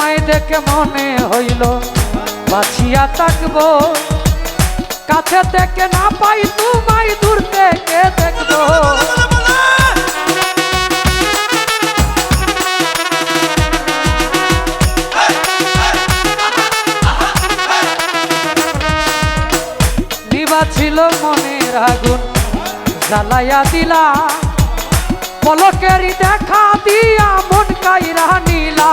তোমায় দেখে মনে হইল বাছিয়া থাকব। কাছে থেকে না পাই তোমায় দূর থেকে দেখব। ছিল মনের আগুন, জ্বালাইয়া দিলা। পলকেরই দেখা দিয়া মন কাইরা নিলা।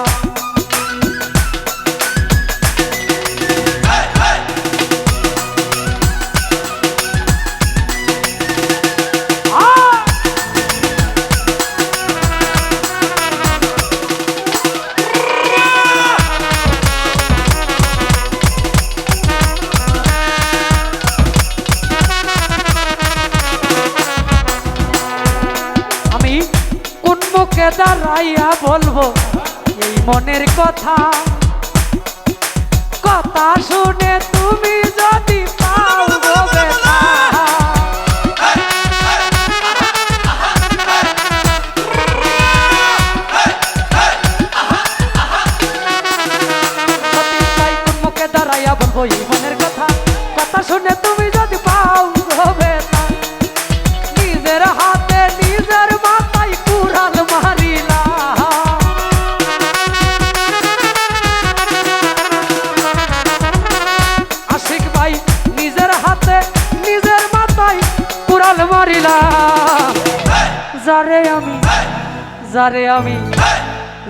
মুখে দাঁড়াইয়া বলব এই মনের কথা। কথা শুনে তুমি যদি পাও দাঁড়াইয়া বলব এই যারে আমি যারে আমি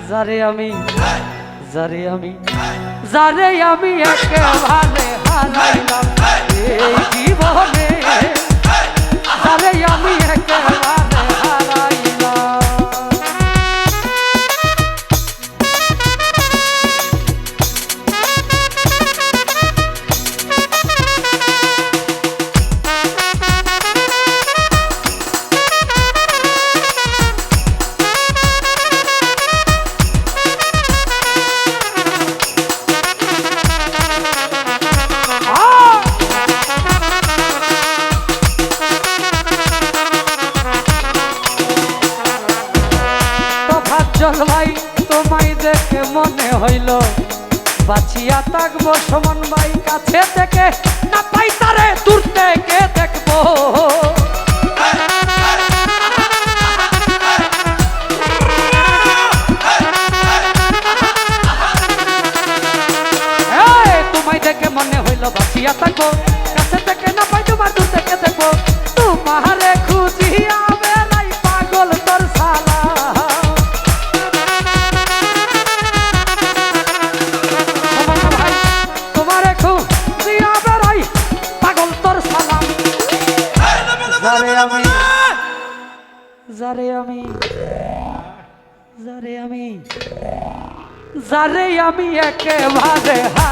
যারে আমি যারে আমি যারে আমি একেবারে হারাইলাম এই জীবনে যারে আমি একেবারে তফাৎ জল ভাই তোমায় দেখে মনে হইল। বাঁচিয়া থাকব সমান ভাই কাছে থেকে না পাই তারে, দূর থেকে দেখব। তোমায় দেখে মনে হইল, বাঁচিয়া থাকব। যারে আমি। যারে আমি। যারে আমি। যারে আমি একেবারে হারাইলাম